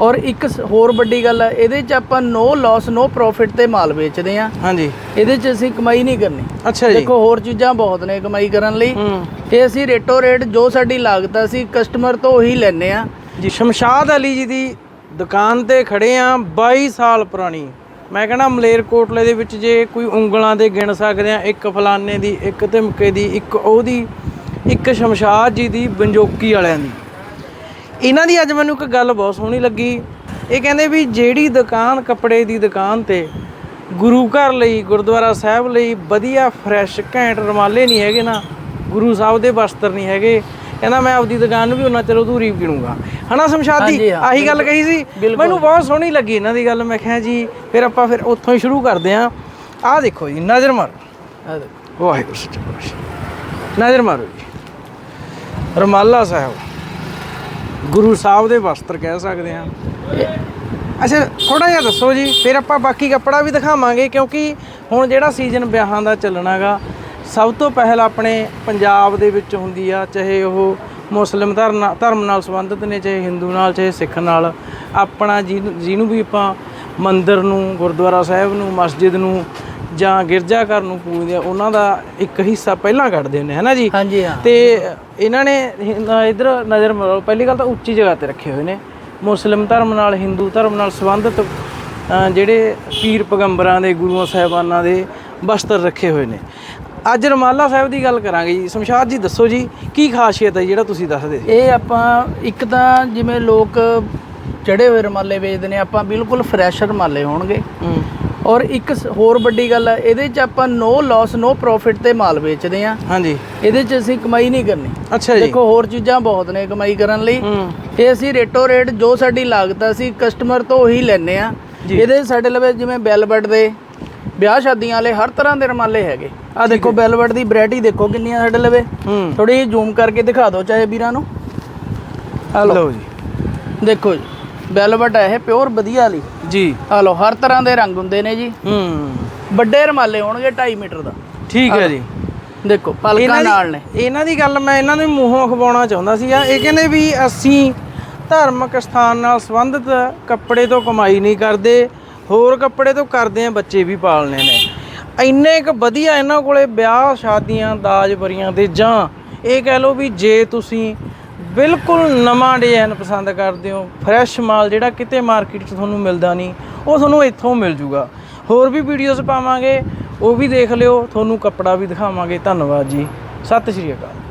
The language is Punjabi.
ਔਰ ਇੱਕ ਹੋਰ ਵੱਡੀ ਗੱਲ ਹੈ ਇਹਦੇ 'ਚ ਆਪਾਂ ਨੋ ਲਾਸ ਨੋ ਪ੍ਰੋਫਿਟ ਤੇ ਮਾਲ ਵੇਚਦੇ ਆ। ਹਾਂਜੀ। ਇਹਦੇ 'ਚ ਅਸੀਂ ਕਮਾਈ ਨਹੀਂ ਕਰਨੀ। ਅੱਛਾ ਜੀ। ਦੇਖੋ ਹੋਰ ਚੀਜ਼ਾਂ ਬਹੁਤ ਨੇ ਕਮਾਈ ਕਰਨ ਲਈ। ਇਹ ਅਸੀਂ ਰੇਟੋ ਰੇਟ ਜੋ ਸਾਡੀ ਲਾਗਤ ਆ ਅਸੀਂ ਕਸਟਮਰ ਤੋਂ ਉਹੀ ਲੈਨੇ ਆ। ਜੀ ਸ਼ਮਸ਼ਾਦ ਅਲੀ ਜੀ ਦੀ ਦੁਕਾਨ ਤੇ ਖੜੇ ਆ 22 ਸਾਲ ਪੁਰਾਣੀ। ਮੈਂ ਕਹਿੰਦਾ ਮਲੇਰਕੋਟਲੇ ਦੇ ਵਿੱਚ ਜੇ ਕੋਈ ਉਂਗਲਾਂ ਦੇ ਗਿਣ ਸਕਦੇ ਆ ਇੱਕ ਫਲਾਨੇ ਦੀ ਇੱਕ ਧਮਕੇ ਦੀ ਇੱਕ ਉਹਦੀ ਇੱਕ ਸ਼ਮਸ਼ਾਦ ਜੀ ਦੀ ਬੰਜੋਕੀ ਵਾਲਿਆਂ ਦੀ। ਇਹਨਾਂ ਦੀ ਅੱਜ ਮੈਨੂੰ ਇੱਕ ਗੱਲ ਬਹੁਤ ਸੋਹਣੀ ਲੱਗੀ। ਇਹ ਕਹਿੰਦੇ ਵੀ ਜਿਹੜੀ ਦੁਕਾਨ ਕੱਪੜੇ ਦੀ ਦੁਕਾਨ ਤੇ ਗੁਰੂ ਘਰ ਲਈ ਗੁਰਦੁਆਰਾ ਸਾਹਿਬ ਲਈ ਵਧੀਆ ਫਰੈਸ਼ ਘੈਂਟ ਰਮਾਲੇ ਨਹੀਂ ਹੈਗੇ ਨਾ ਗੁਰੂ ਸਾਹਿਬ ਦੇ ਵਸਤਰ ਨਹੀਂ ਹੈਗੇ ਕਹਿੰਦਾ ਮੈਂ ਆਪਦੀ ਦੁਕਾਨ ਨੂੰ ਵੀ ਉਹਨਾਂ ਚਿਰ ਅਧੂਰੀ ਗਿਣੂਗਾ। ਹਨਾ ਸ਼ਮਸ਼ਾਦੀ? ਆਹੀ ਗੱਲ ਕਹੀ ਸੀ। ਮੈਨੂੰ ਬਹੁਤ ਸੋਹਣੀ ਲੱਗੀ ਇਹਨਾਂ ਦੀ ਗੱਲ। ਮੈਂ ਕਿਹਾ ਜੀ ਫਿਰ ਆਪਾਂ ਫਿਰ ਉੱਥੋਂ ਹੀ ਸ਼ੁਰੂ ਕਰਦੇ ਆਂ ਆਹ ਦੇਖੋ ਜੀ ਨਜ਼ਰ ਮਾਰੋ। ਵਾਹਿਗੁਰੂ ਸੱਚੇ ਪਾਤਸ਼ਾਹ। ਨਜ਼ਰ ਮਾਰੋ ਜੀ। ਰਮਾਲਾ ਸਾਹਿਬ। ਗੁਰੂ ਸਾਹਿਬ ਦੇ ਵਸਤਰ ਕਹਿ ਸਕਦੇ ਹਾਂ। ਅੱਛਾ ਥੋੜਾ ਜਿਹਾ ਦੱਸੋ ਜੀ, ਫਿਰ ਆਪਾਂ ਬਾਕੀ ਕੱਪੜਾ ਵੀ ਦਿਖਾਵਾਂਗੇ ਕਿਉਂਕਿ ਹੁਣ ਜਿਹੜਾ ਸੀਜ਼ਨ ਵਿਆਹਾਂ ਦਾ ਚੱਲਣਾਗਾ, ਸਭ ਤੋਂ ਪਹਿਲ ਆਪਣੇ ਪੰਜਾਬ ਦੇ ਵਿੱਚ ਹੁੰਦੀ ਆ, ਚਾਹੇ ਉਹ ਮੁਸਲਿਮ ਧਰਮ ਨਾਲ- ਧਰਮ ਨਾਲ ਸੰਬੰਧਿਤ ਨੇ, ਚਾਹੇ ਹਿੰਦੂ ਨਾਲ, ਚਾਹੇ ਸਿੱਖ ਨਾਲ। ਆਪਣਾ ਜਿਹਨੂੰ ਜਿਹਨੂੰ ਵੀ ਆਪਾਂ ਮੰਦਿਰ ਨੂੰ, ਗੁਰਦੁਆਰਾ ਸਾਹਿਬ ਨੂੰ, ਮਸਜਿਦ ਨੂੰ ਜਾਂ ਗਿਰਜਾ ਘਰ ਨੂੰ ਪੂਜਦੇ ਆ ਉਹਨਾਂ ਦਾ ਇੱਕ ਹਿੱਸਾ ਪਹਿਲਾਂ ਕੱਢਦੇ ਹੁੰਦੇ ਹੈ ਨਾ ਜੀ? ਹਾਂਜੀ ਹਾਂ। ਤੇ ਇਹਨਾਂ ਨੇ ਇਧਰ ਨਜ਼ਰ ਮਾਰੋ ਪਹਿਲੀ ਗੱਲ ਤਾਂ ਉੱਚੀ ਜਗ੍ਹਾ ਤੇ ਰੱਖੇ ਹੋਏ ਨੇ। ਮੁਸਲਿਮ ਧਰਮ ਨਾਲ ਹਿੰਦੂ ਧਰਮ ਨਾਲ ਸੰਬੰਧਿਤ ਜਿਹੜੇ ਪੀਰ ਪਗੰਬਰਾਂ ਦੇ ਗੁਰੂਆਂ ਸਾਹਿਬਾਨਾਂ ਦੇ ਵਸਤਰ ਰੱਖੇ ਹੋਏ ਨੇ। ਅੱਜ ਰਮਾਲਾ ਸਾਹਿਬ ਦੀ ਗੱਲ ਕਰਾਂਗੇ ਜੀ। ਸ਼ਮਸ਼ਾਦ ਜੀ ਦੱਸੋ ਜੀ ਕੀ ਖਾਸੀਅਤ ਹੈ ਜਿਹੜਾ ਤੁਸੀਂ ਦੱਸਦੇ ਸੀ? ਇਹ ਆਪਾਂ ਇੱਕ ਤਾਂ ਜਿਵੇਂ ਲੋਕ ਚੜੇ ਹੋਏ ਰਮਾਲੇ ਵੇਚਦੇ ਨੇ ਆਪਾਂ ਬਿਲਕੁਲ ਫਰੈਸ਼ ਰਮਾਲੇ ਹੋਣਗੇ। ਔਰ ਇੱਕ ਸ- ਹੋਰ ਵੱਡੀ ਗੱਲ ਹੈ ਇਹਦੇ 'ਚ ਆਪਾਂ ਨੋ ਲਾਸ ਨੋ ਪ੍ਰੋਫਿਟ ਤੇ ਮਾਲ ਵੇਚਦੇ ਆ। ਹਾਂਜੀ। ਇਹਦੇ 'ਚ ਅਸੀਂ ਕਮਾਈ ਨਹੀਂ ਕਰਨੀ। ਅੱਛਾ ਜੀ। ਦੇਖੋ ਹੋਰ ਚੀਜ਼ਾਂ ਬਹੁਤ ਨੇ ਕਮਾਈ ਕਰਨ ਲਈ। ਹੂੰ। ਇਹ ਅਸੀਂ ਰੇਟੋ ਰੇਟ ਜੋ ਸਾਡੀ ਲਾਗਤ ਆ ਅਸੀਂ ਕਸਟਮਰ ਤੋਂ ਉਹੀ ਲੈਨੇ ਆ। ਜੀ। ਇਹਦੇ ਸਾਡੇ ਲਵੇ ਜਿਵੇਂ ਬੈਲਵਟ ਦੇ ਵਿਆਹ ਸ਼ਾਦੀਆਂ ਵਾਲੇ ਹਰ ਤਰ੍ਹਾਂ ਦੇ ਰਮਾਲੇ ਹੈਗੇ। ਆ ਦੇਖੋ ਬੈਲਵਟ ਦੀ ਵੈਰਾਈਟੀ ਦੇਖੋ ਕਿੰਨੀਆਂ ਸਾਡੇ ਲਵੇ। ਹੂੰ। ਥੋੜੀ ਜਿਹੀ ਜ਼ੂਮ ਕਰਕੇ ਦਿਖਾ ਦਿਓ ਚਾਹੇ ਵੀਰਾਂ ਨੂੰ। ਆ ਲਓ। ਲਓ ਜੀ। ਦੇਖੋ ਜੀ। ਵੈਲਵਟ ਹੈ ਇਹ ਪਿਓਰ ਵਧੀਆ ਵਾਲੀ। ਜੀ। ਆ ਲਓ ਹਰ ਤਰ੍ਹਾਂ ਦੇ ਰੰਗ ਹੁੰਦੇ ਨੇ ਜੀ। ਹੂੰ। ਵੱਡੇ ਰਮਾਲੇ ਹੋਣਗੇ 2.5 ਮੀਟਰ ਦਾ। ਠੀਕ ਹੈ ਜੀ। ਦੇਖੋ ਪਲਕਾਂ ਦੀ- ਨਾਲ ਨੇ। ਇਹਨਾਂ ਦੀ ਗੱਲ ਮੈਂ ਇਹਨਾਂ ਨੂੰ ਮੂੰਹੋਂ ਖਵਾਉਣਾ ਚਾਹੁੰਦਾ ਸੀ ਆ। ਇਹ ਕਹਿੰਦੇ ਵੀ ਅਸੀਂ ਧਾਰਮਿਕ ਸਥਾਨ ਨਾਲ ਸੰਬੰਧਿਤ ਕੱਪੜੇ ਤੋਂ ਕਮਾਈ ਨਹੀਂ ਕਰਦੇ ਹੋਰ ਕੱਪੜੇ ਤੋਂ ਕਰਦੇ ਆ ਬੱਚੇ ਵੀ ਪਾਲਣੇ ਨੇ। ਇੰਨੇ ਕੁ ਵਧੀਆ ਇਹਨਾਂ ਕੋਲੇ ਵਿਆਹ ਸ਼ਾਦੀਆਂ ਦਾਜ ਬਰੀਆਂ ਤੇ ਜਾਂ ਇਹ ਕਹਿ ਲਓ ਵੀ ਜੇ ਤੁਸੀਂ ਬਿਲਕੁਲ ਨਵਾਂ ਡਿਜ਼ਾਈਨ ਪਸੰਦ ਕਰਦੇ ਹੋ। ਫਰੈਸ਼ ਮਾਲ ਜਿਹੜਾ ਕਿਤੇ ਮਾਰਕੀਟ 'ਚ ਤੁਹਾਨੂੰ ਮਿਲਦਾ ਨਹੀਂ, ਉਹ ਤੁਹਾਨੂੰ ਇੱਥੋਂ ਮਿਲ ਜੂਗਾ। ਹੋਰ ਵੀ ਵੀਡੀਓਜ਼ ਪਾਵਾਂਗੇ, ਉਹ ਵੀ ਦੇਖ ਲਿਓ। ਤੁਹਾਨੂੰ ਕੱਪੜਾ ਵੀ ਦਿਖਾਵਾਂਗੇ। ਧੰਨਵਾਦ ਜੀ। ਸਤਿ ਸ਼੍ਰੀ ਅਕਾਲ।